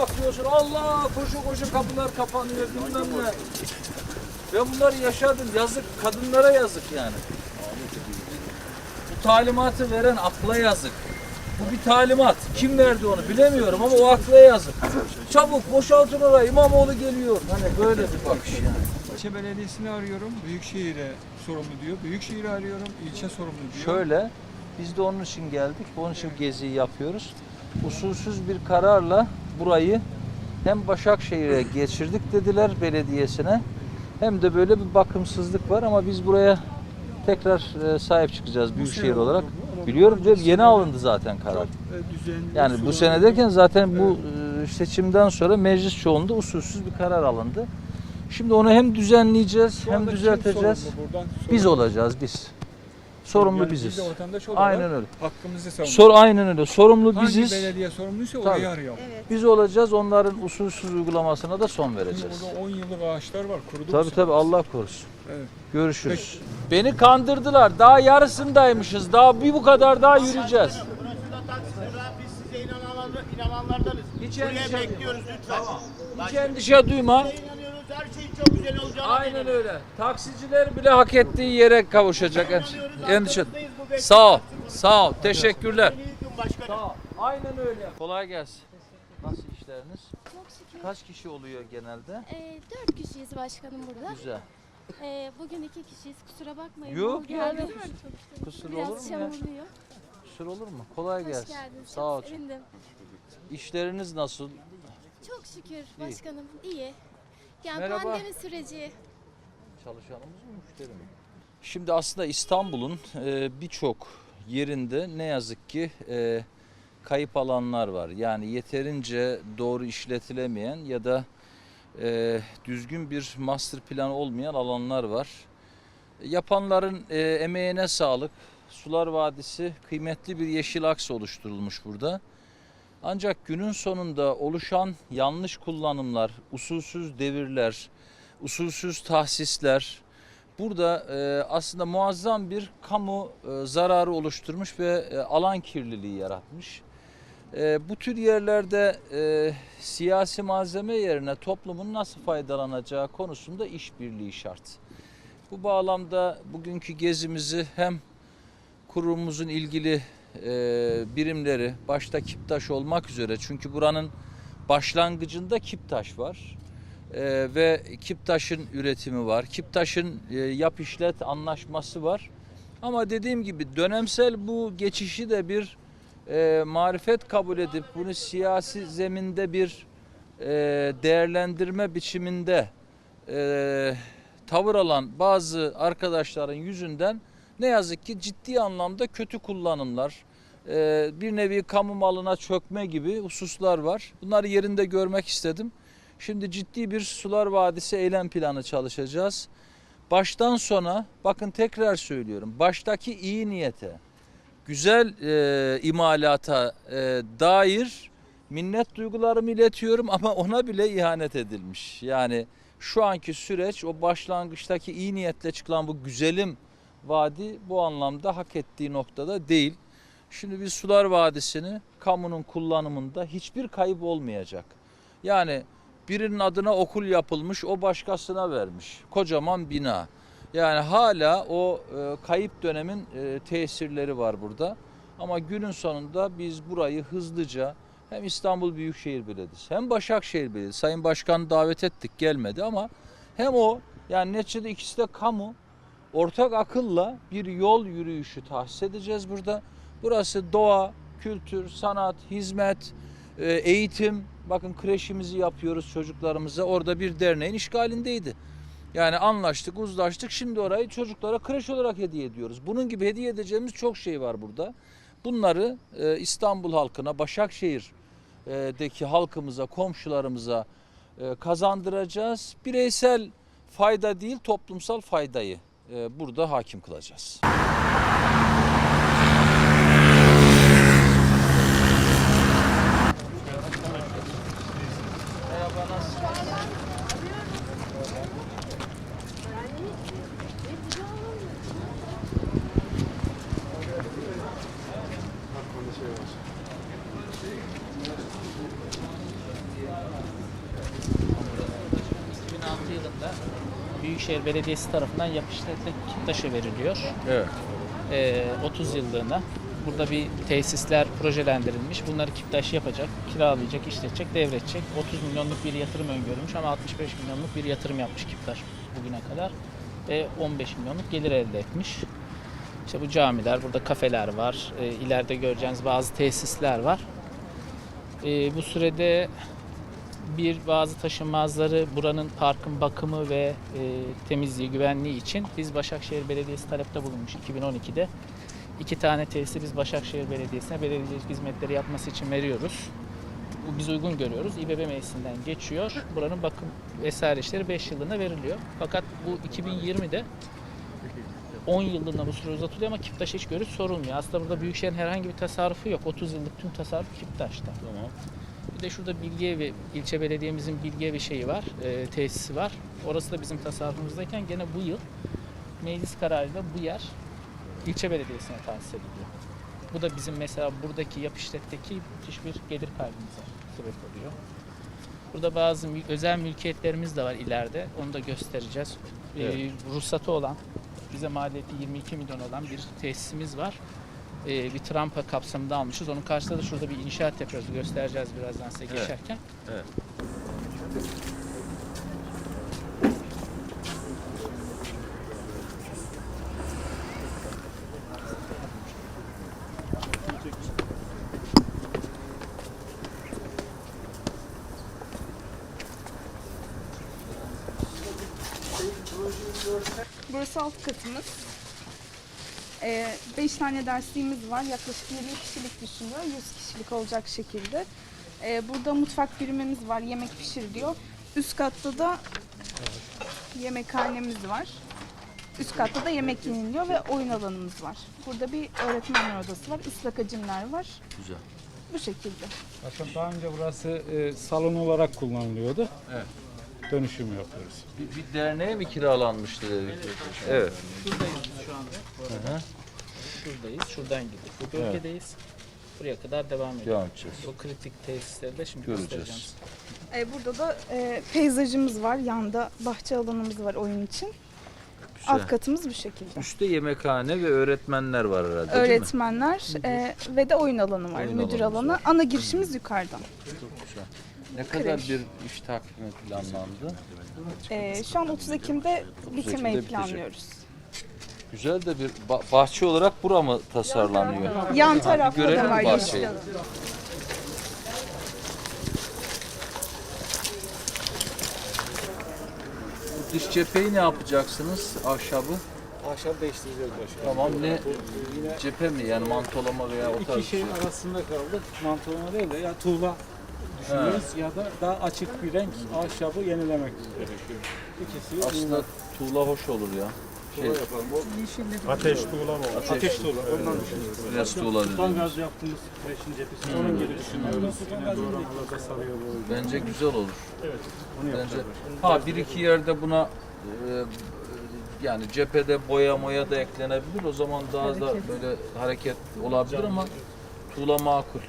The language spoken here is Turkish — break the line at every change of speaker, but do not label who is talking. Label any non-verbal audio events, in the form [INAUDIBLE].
bakıyorsun Allah koşu koşu kapılar kapanıyor bilmem ne. Ben bunları yaşadım yazık kadınlara yazık yani. Bu talimatı veren akla yazık. Bu bir talimat. Kim verdi onu bilemiyorum ama o akla yazık. Çabuk boşaltın orayı İmamoğlu geliyor. Hani böyle bir bakış yani.
İlçe belediyesini arıyorum. Büyükşehir'e sorumlu diyor. Büyükşehir'i arıyorum. ilçe sorumlu diyor.
Şöyle, biz de onun için geldik. Onun için geziyi yapıyoruz. Usulsüz bir kararla burayı hem Başakşehir'e geçirdik dediler belediyesine. Hem de böyle bir bakımsızlık var ama biz buraya tekrar e, sahip çıkacağız büyükşehir
sene
olarak.
oldu bu. Ama
Biliyorum
öncesi
yeni alındı zaten karar.
E, düzenli.
Yani bu
sorumlu.
sene derken zaten bu e, seçimden sonra meclis çoğunda usulsüz bir karar alındı. Şimdi onu hem düzenleyeceğiz
Şu
hem
kim
düzelteceğiz.
sorumlu buradan?
Biz
Sorumlu.
olacağız biz. Sorumlu
Yani
biziz.
Biz de vatandaş olarak
Aynen öyle.
hakkımızı savunuyoruz.
Sor aynen öyle. Sorumlu
Hangi
biziz.
belediye sorumluysa
Tabii.
orayı arıyor.
Biz olacağız. Onların usulsüz uygulamasına da son
Şimdi
vereceğiz.
Orada 10 yıllık ağaçlar var. Kurudu
Tabii tabii Allah korusun.
Evet.
Görüşürüz. Beni kandırdılar. Daha yarısındaymışız. Daha bir bu kadar daha yürüyeceğiz. Hiç
Buraya
endişe
bekliyoruz lütfen.
Hiç endişe duyma.
Her şey çok güzel olacağına
Aynen
inanıyoruz.
öyle. Taksiciler bile hak ettiği yere kavuşacak.
İnanıyoruz,
Endişe. Sağ ol. Sağ ol. Teşekkürler. Sağ ol. Aynen öyle. Kolay gelsin. Nasıl işleriniz?
Çok şükür.
Kaç kişi oluyor genelde?
Ee, dört kişiyiz başkanım burada.
Güzel.
Ee, bugün iki kişiyiz. Kusura bakmayın.
Yok,
bol geldim.
Kusur olur
Biraz
mu ya?
çamurluyor.
Kusur olur mu? Kolay
Hoş
gelsin.
geldiniz.
Sağ ol.
Çok sevindim.
İşleriniz nasıl?
Çok şükür başkanım. iyi. Yani
Merhaba.
pandemi süreci
Çalışanımız mı müşteri mi? Şimdi aslında İstanbul'un e, birçok yerinde ne yazık ki e, kayıp alanlar var. Yani yeterince doğru işletilemeyen ya da e, düzgün bir master plan olmayan alanlar var. Yapanların e, emeğine sağlık. Sular Vadisi kıymetli bir yeşil aks oluşturulmuş burada. Ancak günün sonunda oluşan yanlış kullanımlar, usulsüz devirler, usulsüz tahsisler burada e, aslında muazzam bir kamu e, zararı oluşturmuş ve e, alan kirliliği yaratmış. Bu tür yerlerde siyasi malzeme yerine toplumun nasıl faydalanacağı konusunda işbirliği şart. Bu bağlamda bugünkü gezimizi hem kurumumuzun ilgili e, birimleri başta Kiptaş olmak üzere çünkü buranın başlangıcında Kiptaş var. Ee, ve Kiptaş'ın üretimi var. Kiptaş'ın e, yap işlet anlaşması var. Ama dediğim gibi dönemsel bu geçişi de bir e, marifet kabul edip bunu siyasi zeminde bir e, değerlendirme biçiminde e, tavır alan bazı arkadaşların yüzünden ne yazık ki ciddi anlamda kötü kullanımlar, e, bir nevi kamu malına çökme gibi hususlar var. Bunları yerinde görmek istedim. Şimdi ciddi bir Sular Vadisi eylem planı çalışacağız. Baştan sona bakın tekrar söylüyorum. Baştaki iyi niyete, güzel e, imalata e, dair minnet duygularımı iletiyorum [LAUGHS] ama ona bile ihanet edilmiş. Yani şu anki süreç o başlangıçtaki iyi niyetle çıkılan bu güzelim vadi bu anlamda hak ettiği noktada değil. Şimdi biz Sular Vadisi'ni kamunun kullanımında hiçbir kayıp olmayacak. Yani birinin adına okul yapılmış, o başkasına vermiş. Kocaman bina. Yani hala o e, kayıp dönemin e, tesirleri var burada. Ama günün sonunda biz burayı hızlıca hem İstanbul Büyükşehir Belediyesi hem Başakşehir Belediyesi, Sayın Başkan'ı davet ettik gelmedi ama hem o yani neticede ikisi de kamu ortak akılla bir yol yürüyüşü tahsis edeceğiz burada. Burası doğa, kültür, sanat, hizmet, e, eğitim. Bakın kreşimizi yapıyoruz çocuklarımıza. Orada bir derneğin işgalindeydi. Yani anlaştık, uzlaştık. Şimdi orayı çocuklara kreş olarak hediye ediyoruz. Bunun gibi hediye edeceğimiz çok şey var burada. Bunları e, İstanbul halkına, Başakşehir'deki halkımıza, komşularımıza e, kazandıracağız. Bireysel fayda değil, toplumsal faydayı e, burada hakim kılacağız. Merhaba, nasılsınız?
anda Büyükşehir Belediyesi tarafından yapıştırılık taşı veriliyor.
Evet.
Ee, 30 yıllığına. Burada bir tesisler projelendirilmiş. Bunları Kiptaş yapacak, kiralayacak, işletecek, devredecek. 30 milyonluk bir yatırım öngörülmüş ama 65 milyonluk bir yatırım yapmış Kiptaş bugüne kadar. Ve 15 milyonluk gelir elde etmiş. İşte bu camiler, burada kafeler var. Ee, ileride göreceğiniz bazı tesisler var. Ee, bu sürede bir bazı taşınmazları buranın parkın bakımı ve e, temizliği, güvenliği için biz Başakşehir Belediyesi talepte bulunmuş 2012'de. İki tane tesisi biz Başakşehir Belediyesi'ne belediyecilik hizmetleri yapması için veriyoruz. Bu biz uygun görüyoruz. İBB meclisinden geçiyor. Buranın bakım vesaire işleri 5 yılına veriliyor. Fakat bu 2020'de 10 yıllığına bu süre uzatılıyor ama Kiptaş hiç görüş sorulmuyor. Aslında burada Büyükşehir'in herhangi bir tasarrufu yok. 30 yıllık tüm tasarruf Kiptaş'ta.
Tamam.
Bir de şurada Bilgeevi, ilçe belediyemizin Bilgeevi şeyi var, e, tesisi var. Orası da bizim tasarrufumuzdayken gene bu yıl meclis kararıyla bu yer ilçe belediyesine tahsis ediliyor. Bu da bizim mesela buradaki yap işletteki müthiş bir gelir kaybımıza sebep oluyor. Burada bazı mül- özel mülkiyetlerimiz de var ileride. Onu da göstereceğiz. E,
Evet.
ruhsatı olan, bize maliyeti 22 milyon olan bir tesisimiz var. E, bir trampa kapsamında almışız. Onun karşısında da şurada bir inşaat yapıyoruz. Göstereceğiz birazdan size
Evet.
geçerken.
Evet.
Burası alt katımız. 5 tane dersliğimiz var. Yaklaşık 20 kişilik düşünüyor. 100 kişilik olacak şekilde. Ee, burada mutfak birimimiz var. Yemek pişiriliyor. Üst katta da yemekhanemiz var. Üst katta da yemek yeniliyor ve oyun alanımız var. Burada bir öğretmenler odası var. Islak hacimler var.
Güzel.
Bu şekilde.
Bakın daha önce burası e, salon olarak kullanılıyordu.
Evet.
Dönüşüm yapıyoruz.
Bir, bir derneğe mi kiralanmıştı dedik? Evet.
Şuradayız biz şu anda. Bu arada.
Hı hı.
Şuradayız. Şuradan gittik. Bu bölgedeyiz. Buraya kadar devam ediyor.
Devam edeceğiz.
O kritik tesisleri de şimdi
Göreceğiz.
göstereceğim. size.
Ee, burada da e, peyzajımız var. Yanda bahçe alanımız var oyun için.
Güzel.
Alt katımız bu şekilde.
Üstte yemekhane ve öğretmenler var herhalde değil mi?
Öğretmenler e, ve de oyun alanı var.
Oyun
müdür
alanımız
alanı.
var.
Ana girişimiz yukarıda.
Çok güzel. Ne kadar bir iş takvimi planlandı?
E, şu an 30 Ekim'de bitirmeyi
bitecek.
planlıyoruz.
Güzel de bir ba- bahçe olarak bura mı tasarlanıyor?
Yan tarafta
görelim
da var
bahçeyi.
yeşil alan.
Dış cepheyi ne yapacaksınız? Ahşabı?
Ahşap değiştireceğiz başkanım.
Tamam ne
Yine
cephe mi yani mantolama veya o tarz
iki şey arasında kaldık. Mantolama değil de ya tuğla düşünüyoruz ya da daha açık bir renk ahşabı yenilemek gerekiyor. İkisi
Aslında tuğla hoş olur ya. Şey,
yapalım. Ateş tuğla mı? Ateş, tuğla. Ondan düşünüyoruz.
biraz tuğla
Tutan
dedim.
gaz yaptığımız kreşin cephesini onun gibi düşünüyoruz. Yine doğramalarda sarıyor bu.
Bence güzel olur.
Evet, onu
Bence.
yapacağız.
Ha bir iki yerde buna e, yani cephede boya moya da eklenebilir. O zaman daha da böyle hareket olabilir ama tuğla makul.